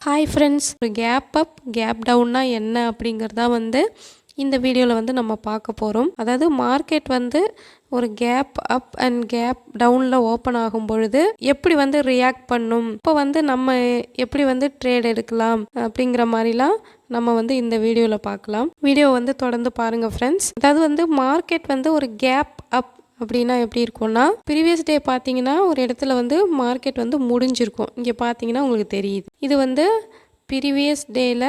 Hi friends ஒரு gap up gap டவுன்னா என்ன அப்படிங்கிறதா வந்து இந்த வீடியோவில் வந்து நம்ம பார்க்க போகிறோம் அதாவது மார்க்கெட் வந்து ஒரு கேப் அப் அண்ட் கேப் டவுனில் ஓப்பன் ஆகும் பொழுது எப்படி வந்து ரியாக்ட் பண்ணும்? இப்போ வந்து நம்ம எப்படி வந்து ட்ரேட் எடுக்கலாம் அப்படிங்கிற மாதிரிலாம் நம்ம வந்து இந்த வீடியோவில் பார்க்கலாம். வீடியோ வந்து தொடர்ந்து பாருங்கள் ஃப்ரெண்ட்ஸ் அதாவது வந்து மார்க்கெட் வந்து ஒரு கேப் அப் அப்படின்னா எப்படி இருக்கும்னா ப்ரீவியஸ் டே பார்த்தீங்கன்னா ஒரு இடத்துல வந்து மார்க்கெட் வந்து முடிஞ்சிருக்கும். இங்கே பார்த்தீங்கன்னா உங்களுக்கு தெரியுது. இது வந்து ப்ரீவியஸ் டேயில்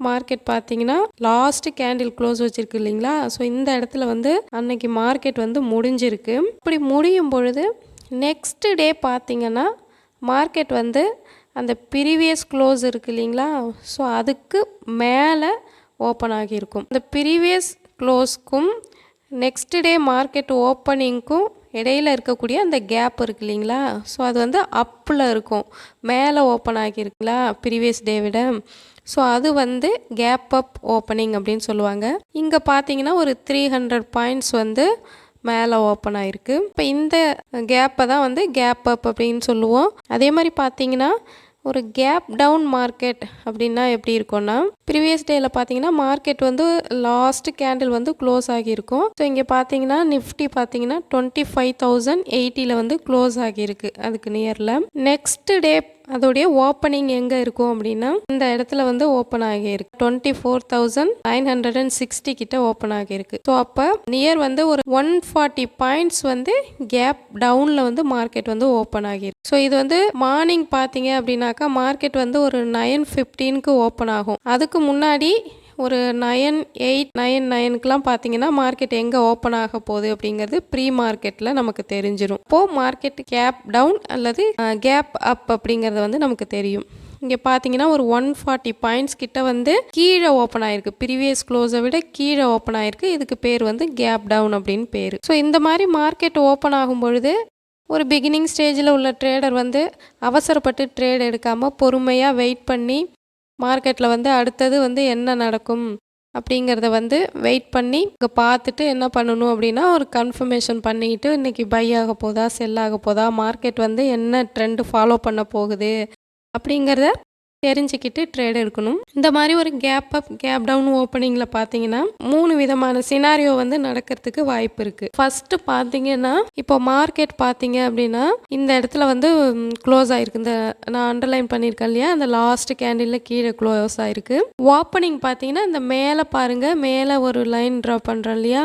மார்க்கெட் பார்த்தீங்கன்னா லாஸ்ட் கேண்டில் க்ளோஸ் வச்சிருக்கு இல்லைங்களா? ஸோ இந்த இடத்துல வந்து அன்னைக்கு மார்க்கெட் வந்து முடிஞ்சிருக்கு. இப்படி முடியும் பொழுது நெக்ஸ்ட் டே பார்த்தீங்கன்னா மார்க்கெட் வந்து அந்த ப்ரீவியஸ் க்ளோஸ் இருக்கு இல்லைங்களா? ஸோ அதுக்கு மேலே ஓப்பன் ஆகியிருக்கும். அந்த ப்ரீவியஸ் க்ளோஸ்க்கும் நெக்ஸ்ட் டே மார்க்கெட் ஓப்பனிங்க்கும் இடையில இருக்கக்கூடிய அந்த கேப் இருக்கு இல்லைங்களா? ஸோ அது வந்து அப்பில் இருக்கும். மேலே ஓப்பன் ஆகியிருக்குங்களா? ப்ரீவியஸ் டே விட. ஸோ அது வந்து கேப் அப் ஓப்பனிங் அப்படின்னு சொல்லுவாங்க. இங்கே பார்த்தீங்கன்னா ஒரு த்ரீ ஹண்ட்ரட் பாயிண்ட்ஸ் வந்து மேலே ஓப்பன் ஆகிருக்கு இப்போ இந்த கேப்பை தான் வந்து கேப் அப் அப்படின்னு சொல்லுவோம். அதே மாதிரி பார்த்தீங்கன்னா ஒரு கேப் டவுன் மார்க்கெட் அப்படின்னா எப்படி இருக்கும்னா ப்ரீவியஸ் டேயில் பார்த்தீங்கன்னா மார்க்கெட் வந்து லாஸ்ட் கேண்டில் வந்து க்ளோஸ் ஆகியிருக்கும். ஸோ இங்கே பார்த்தீங்கன்னா நிஃப்டி பார்த்தீங்கன்னா டுவெண்ட்டி ஃபைவ் தௌசண்ட் எயிட்டியில் வந்து க்ளோஸ் ஆகியிருக்கு. அதுக்கு நியரில் நெக்ஸ்ட் டே அதோடைய ஓப்பனிங் எங்கே இருக்கும் அப்படின்னா இந்த இடத்துல வந்து ஓப்பன் ஆகியிருக்கு. Twenty four thousand nine hundred and sixty கிட்ட ஓப்பன் ஆகியிருக்கு. ஸோ அப்போ நியர் வந்து ஒரு ஒன் ஃபார்ட்டி பாயிண்ட்ஸ் வந்து கேப் டவுனில் வந்து மார்க்கெட் வந்து ஓப்பன் ஆகியிருக்கு. ஸோ இது வந்து மார்னிங் பார்த்தீங்க அப்படின்னாக்கா மார்க்கெட் வந்து ஒரு நைன் ஃபிஃப்டீனுக்கு ஓப்பன் ஆகும். அதுக்கு முன்னாடி ஒரு நயன் எயிட் நயன் நயனுக்குலாம் பார்த்தீங்கன்னா மார்க்கெட் எங்கே ஓப்பன் ஆக போகுது அப்படிங்கிறது ப்ரீ மார்க்கெட்டில் நமக்கு தெரிஞ்சிடும் இப்போது மார்க்கெட் கேப் டவுன் அல்லது கேப் அப் அப்படிங்கிறது வந்து நமக்கு தெரியும். இங்கே பார்த்தீங்கன்னா ஒரு ஒன் ஃபார்ட்டி பாயிண்ட்ஸ் கிட்ட வந்து கீழே ஓப்பன் ஆயிருக்கு. ப்ரீவியஸ் க்ளோஸை விட கீழே ஓப்பன் ஆயிருக்கு. இதுக்கு பேர் வந்து கேப் டவுன் அப்படின்னு பேர். ஸோ இந்த மாதிரி மார்க்கெட் ஓப்பன் ஆகும் பொழுது ஒரு பிகினிங் ஸ்டேஜில் உள்ள ட்ரேடர் வந்து அவசரப்பட்டு ட்ரேட் எடுக்காமல் பொறுமையாக வெயிட் பண்ணி மார்க்கெட்டில் வந்து அடுத்தது வந்து என்ன நடக்கும் அப்படிங்கிறத வந்து வெயிட் பண்ணி இங்கே பார்த்துட்டு என்ன பண்ணணும் அப்படின்னா ஒரு கன்ஃபர்மேஷன் பண்ணிக்கிட்டு இன்றைக்கி பை ஆக போதா செல் ஆக போதா மார்க்கெட் வந்து என்ன ட்ரெண்டு ஃபாலோ பண்ண போகுது அப்படிங்கிறத தெரிஞ்சுக்கிட்டு ட்ரேட் எடுக்கணும். இந்த மாதிரி ஒரு கேப் அப் கேப் டவுன் ஓப்பனிங்கில் பார்த்தீங்கன்னா மூணு விதமான சினாரியோ வந்து நடக்கிறதுக்கு வாய்ப்பு இருக்குது ஃபஸ்ட்டு பார்த்தீங்கன்னா இப்போ மார்க்கெட் பார்த்தீங்க அப்படின்னா இந்த இடத்துல வந்து க்ளோஸ் ஆகிருக்கு இந்த நான் அண்டர்லைன் பண்ணியிருக்கேன் இல்லையா? அந்த லாஸ்ட் கேண்டிலில் கீழே க்ளோஸ் ஆகிருக்கு ஓப்பனிங் பார்த்தீங்கன்னா இந்த மேலே பாருங்கள் மேலே ஒரு லைன் ட்ரா பண்ணுறோம் இல்லையா?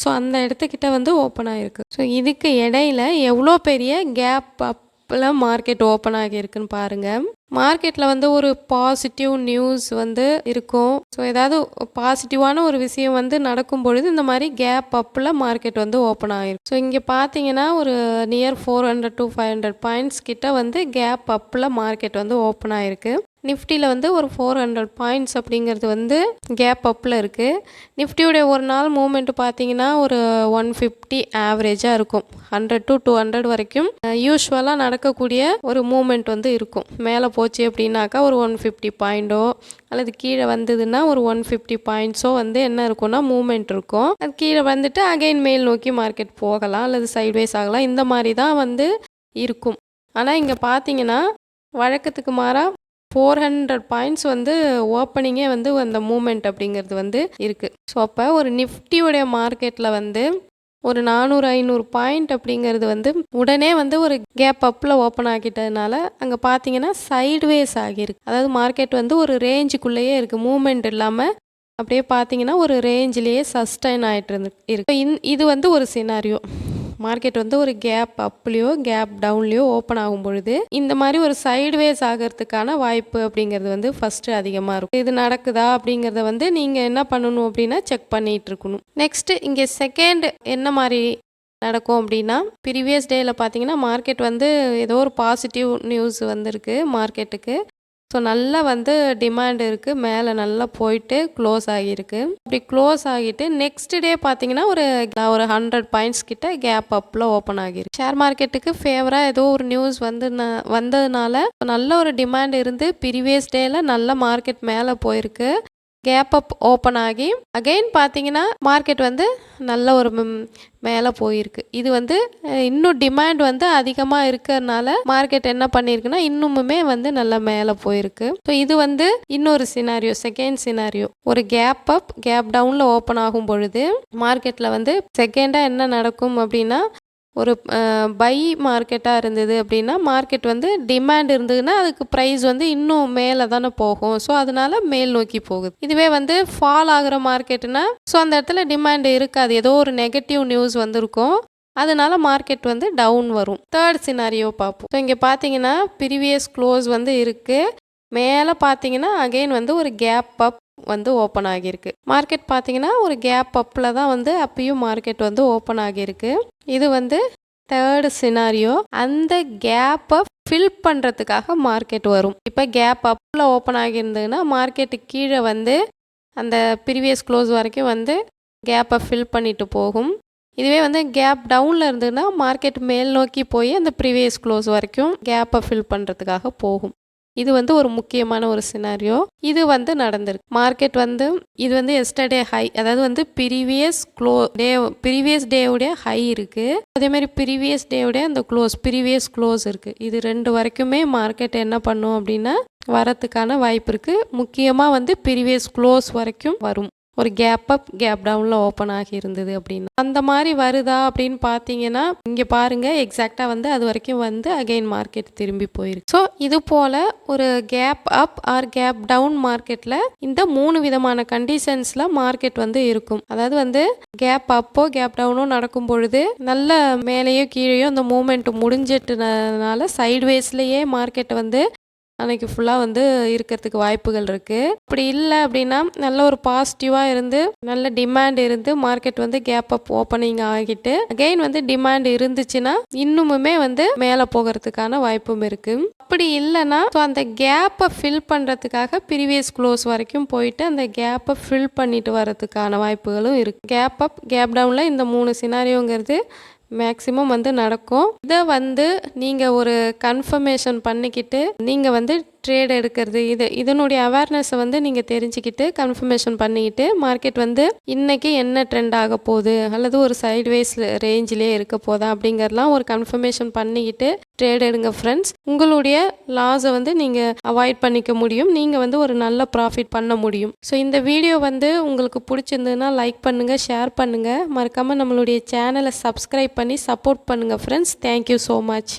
ஸோ அந்த இடத்துக்கிட்ட வந்து ஓப்பன் ஆகிருக்கு ஸோ இதுக்கு இடையில எவ்வளோ பெரிய கேப் அப் இப்போலாம் மார்க்கெட் ஓப்பன் ஆகியிருக்குன்னு பாருங்கள் மார்க்கெட்டில் வந்து ஒரு பாசிட்டிவ் நியூஸ் வந்து இருக்கும். ஸோ ஏதாவது பாசிட்டிவான ஒரு விஷயம் வந்து நடக்கும் பொழுது இந்த மாதிரி கேப் அப்பில் மார்க்கெட் வந்து ஓப்பன் ஆகிருக்கும் ஸோ இங்கே பார்த்தீங்கன்னா ஒரு near four hundred to five hundred points கிட்ட வந்து கேப் அப்பில் மார்க்கெட் வந்து ஓப்பன் ஆகிருக்கு நிஃப்டியில் வந்து ஒரு ஃபோர் ஹண்ட்ரட் பாயிண்ட்ஸ் அப்படிங்கிறது வந்து கேப் அப்பில் இருக்குது நிஃப்டியுடைய ஒரு நாள் மூமெண்ட்டு பார்த்தீங்கன்னா ஒரு ஒன் ஃபிஃப்டி ஆவரேஜாக இருக்கும். ஹண்ட்ரட் டு டூ ஹண்ட்ரட் வரைக்கும் யூஸ்வலாக நடக்கக்கூடிய ஒரு மூமெண்ட் வந்து இருக்கும். மேலே போச்சு அப்படின்னாக்கா ஒரு ஒன் ஃபிஃப்டி பாயிண்டோ அல்லது கீழே வந்ததுன்னா ஒரு ஒன் ஃபிஃப்டி பாயிண்ட்ஸோ வந்து என்ன இருக்கும்னா மூமெண்ட் இருக்கும். அது கீழே வந்துட்டு அகைன் மேல் நோக்கி மார்க்கெட் போகலாம் அல்லது சைட்வேஸ் ஆகலாம். இந்த மாதிரி தான் வந்து இருக்கும். ஆனால் இங்கே பார்த்தீங்கன்னா வழக்கத்துக்கு மாறாக ஃபோர் ஹண்ட்ரட் பாயிண்ட்ஸ் வந்து ஓப்பனிங்கே வந்து அந்த மூமெண்ட் அப்படிங்கிறது வந்து இருக்குது ஸோ அப்போ ஒரு நிஃப்டியோடைய மார்க்கெட்டில் வந்து ஒரு நானூறு ஐநூறு பாயிண்ட் அப்படிங்கிறது வந்து உடனே வந்து ஒரு கேப் அப்பில் ஓப்பன் ஆகிட்டதுனால அங்கே பார்த்தீங்கன்னா சைட்வேஸ் ஆகியிருக்கு. அதாவது மார்க்கெட் வந்து ஒரு ரேஞ்சுக்குள்ளேயே இருக்குது மூமெண்ட் இல்லாமல் அப்படியே பார்த்தீங்கன்னா ஒரு ரேஞ்சிலேயே சஸ்டைன் ஆகிட்டு இருந்து இருக்கு. இது வந்து ஒரு சினாரியோ மார்க்கெட் வந்து ஒரு கேப் அப்லேயோ கேப் டவுன்லேயோ ஓப்பன் ஆகும் பொழுது இந்த மாதிரி ஒரு சைடுவேஸ் ஆகிறதுக்கான வாய்ப்பு அப்படிங்கிறது வந்து ஃபஸ்ட்டு அதிகமாக இருக்கும். இது நடக்குதா அப்படிங்கிறத வந்து நீங்கள் என்ன பண்ணணும் அப்படின்னா செக் பண்ணிகிட்டு இருக்கணும். நெக்ஸ்ட்டு இங்கே செகண்ட் என்ன மாதிரி நடக்கும் அப்படின்னா ப்ரீவியஸ் டேயில் பார்த்தீங்கன்னா மார்க்கெட் வந்து ஏதோ ஒரு பாசிட்டிவ் நியூஸ் வந்திருக்கு மார்க்கெட்டுக்கு ஸோ நல்லா வந்து டிமாண்ட் இருக்குது மேலே நல்லா போயிட்டு க்ளோஸ் ஆகியிருக்கு. அப்படி க்ளோஸ் ஆகிட்டு நெக்ஸ்ட் டே பார்த்தீங்கன்னா ஒரு ஒரு ஹண்ட்ரட் பாயிண்ட்ஸ் கிட்ட கேப் அப்பில் ஓப்பன் ஆகிருக்கு ஷேர் மார்க்கெட்டுக்கு ஃபேவராக ஏதோ ஒரு நியூஸ் வந்து வந்ததுனால நல்ல ஒரு டிமாண்ட் இருந்து ப்ரீவியஸ் டேயில் நல்ல மார்க்கெட் மேலே போயிருக்கு. கேப் அப் ஓப்பன் ஆகி அகைன் பார்த்தீங்கன்னா மார்க்கெட் வந்து நல்ல ஒரு மேலே போயிருக்கு. இது வந்து இன்னும் டிமாண்ட் வந்து அதிகமாக இருக்கிறதுனால மார்க்கெட் என்ன பண்ணியிருக்குன்னா இன்னுமுமே வந்து நல்லா மேலே போயிருக்கு. ஸோ இது வந்து இன்னொரு சினாரியோ செகண்ட் சினாரியோ ஒரு கேப் அப் கேப் டவுனில் ஓப்பன் ஆகும் பொழுது மார்க்கெட்டில் வந்து செகண்டாக என்ன நடக்கும் அப்படின்னா ஒரு பை மார்க்கெட்டாக இருந்தது அப்படின்னா மார்க்கெட் வந்து டிமாண்ட் இருந்ததுன்னா அதுக்கு ப்ரைஸ் வந்து இன்னும் மேலே தானே போகும். ஸோ அதனால மேல் நோக்கி போகுது. இதுவே வந்து ஃபால் ஆகுற மார்க்கெட்டுனா ஸோ அந்த இடத்துல டிமாண்ட் இருக்காது. ஏதோ ஒரு நெகட்டிவ் நியூஸ் வந்திருக்கும். அதனால மார்க்கெட் வந்து டவுன் வரும். தேர்ட் சினாரியோ பார்ப்போம். ஸோ இங்கே பார்த்தீங்கன்னா ப்ரீவியஸ் க்ளோஸ் வந்து இருக்குது மேலே பார்த்தீங்கன்னா அகைன் வந்து ஒரு கேப் அப் வந்து ஓப்பன் ஆகியிருக்கு. மார்க்கெட் பார்த்தீங்கன்னா ஒரு கேப் அப்பில் தான் வந்து அப்பயும் மார்க்கெட் வந்து ஓப்பன் ஆகியிருக்கு. இது வந்து தேர்டு சினாரியோ அந்த கேப்பை ஃபில் பண்ணுறதுக்காக மார்க்கெட் வரும். இப்போ கேப் அப்பில் ஓப்பன் ஆகியிருந்ததுன்னா மார்க்கெட்டு கீழே வந்து அந்த ப்ரீவியஸ் க்ளோஸ் வரைக்கும் வந்து கேப்பை ஃபில் பண்ணிட்டு போகும். இதுவே வந்து கேப் டவுனில் இருந்ததுன்னா மார்க்கெட் மேல் நோக்கி போய் அந்த ப்ரீவியஸ் க்ளோஸ் வரைக்கும் கேப்பை ஃபில் பண்ணுறதுக்காக போகும். இது வந்து ஒரு முக்கியமான ஒரு சினாரியோ இது வந்து நடந்திருக்கு. மார்க்கெட் வந்து இது வந்து எஸ்டர்டே ஹை அதாவது வந்து ப்ரீவியஸ் க்ளோ டே ப்ரீவியஸ் டேவுடைய ஹை இருக்குது அதேமாதிரி ப்ரீவியஸ் டேவுடைய அந்த க்ளோஸ் ப்ரீவியஸ் க்ளோஸ் இருக்குது இது ரெண்டு வரைக்குமே மார்க்கெட் என்ன பண்ணும் அப்படின்னா வரத்துக்கான வாய்ப்பு இருக்குது முக்கியமாக வந்து ப்ரீவியஸ் க்ளோஸ் வரைக்கும் வரும். ஒரு கேப் அப் கேப் டவுனில் ஓப்பன் ஆகி இருந்தது அப்படின்னு. அந்த மாதிரி வருதா அப்படின்னு பார்த்தீங்கன்னா இங்கே பாருங்கள் எக்ஸாக்டாக வந்து அது வரைக்கும் வந்து அகைன் மார்க்கெட் திரும்பி போயிருக்கு. ஸோ இது போல் ஒரு gap up or gap down மார்க்கெட்டில் இந்த மூணு விதமான கண்டிஷன்ஸில் மார்க்கெட் வந்து இருக்கும். அதாவது வந்து கேப் அப்போ கேப் டவுனோ நடக்கும் பொழுது நல்ல மேலேயோ கீழேயோ அந்த மூமெண்ட் முடிஞ்சிட்டனால சைட்வேஸ்லேயே மார்க்கெட்டை வந்து அன்னைக்கு ஃபுல்லாக வந்து இருக்கிறதுக்கு வாய்ப்புகள் இருக்குது அப்படி இல்லை அப்படின்னா நல்ல ஒரு பாசிட்டிவாக இருந்து நல்ல டிமாண்ட் இருந்து மார்க்கெட் வந்து கேப் அப் ஓப்பனிங் ஆகிட்டு அகெயின் வந்து டிமாண்ட் இருந்துச்சுன்னா இன்னுமுமே வந்து மேலே போகிறதுக்கான வாய்ப்பும் இருக்குது அப்படி இல்லைன்னா ஸோ அந்த கேப்பை ஃபில் பண்ணுறதுக்காக ப்ரீவியஸ் க்ளோஸ் வரைக்கும் போயிட்டு அந்த கேப்பை ஃபில் பண்ணிட்டு வரதுக்கான வாய்ப்புகளும் இருக்குது கேப் அப் கேப் டவுனில் இந்த மூணு சினாரியோங்கிறது மேக்ஸிமம் வந்து நடக்கும். இதை வந்து நீங்கள் ஒரு கன்ஃபர்மேஷன் பண்ணிக்கிட்டு நீங்கள் வந்து ட்ரேட் எடுக்கிறது இது இதனுடைய அவேர்னஸை வந்து நீங்கள் தெரிஞ்சுக்கிட்டு கன்ஃபர்மேஷன் பண்ணிக்கிட்டு மார்க்கெட் வந்து இன்னைக்கு என்ன ட்ரெண்ட் ஆக போகுது அல்லது ஒரு சைட்வேஸ் ரேஞ்சிலே இருக்க போதா அப்படிங்கிறதெல்லாம் ஒரு கன்ஃபர்மேஷன் பண்ணிக்கிட்டு ட்ரேட் எடுங்க ஃப்ரெண்ட்ஸ் உங்களுடைய லாஸை வந்து நீங்கள் அவாய்ட் பண்ணிக்க முடியும். நீங்கள் வந்து ஒரு நல்ல ப்ராஃபிட் பண்ண முடியும். ஸோ இந்த வீடியோ வந்து உங்களுக்கு பிடிச்சிருந்ததுன்னா லைக் பண்ணுங்கள் ஷேர் பண்ணுங்கள் மறக்காமல் நம்மளுடைய சேனலை சப்ஸ்கிரைப் பண்ணி சப்போர்ட் பண்ணுங்கள் ஃப்ரெண்ட்ஸ் தேங்க்யூ ஸோ மச்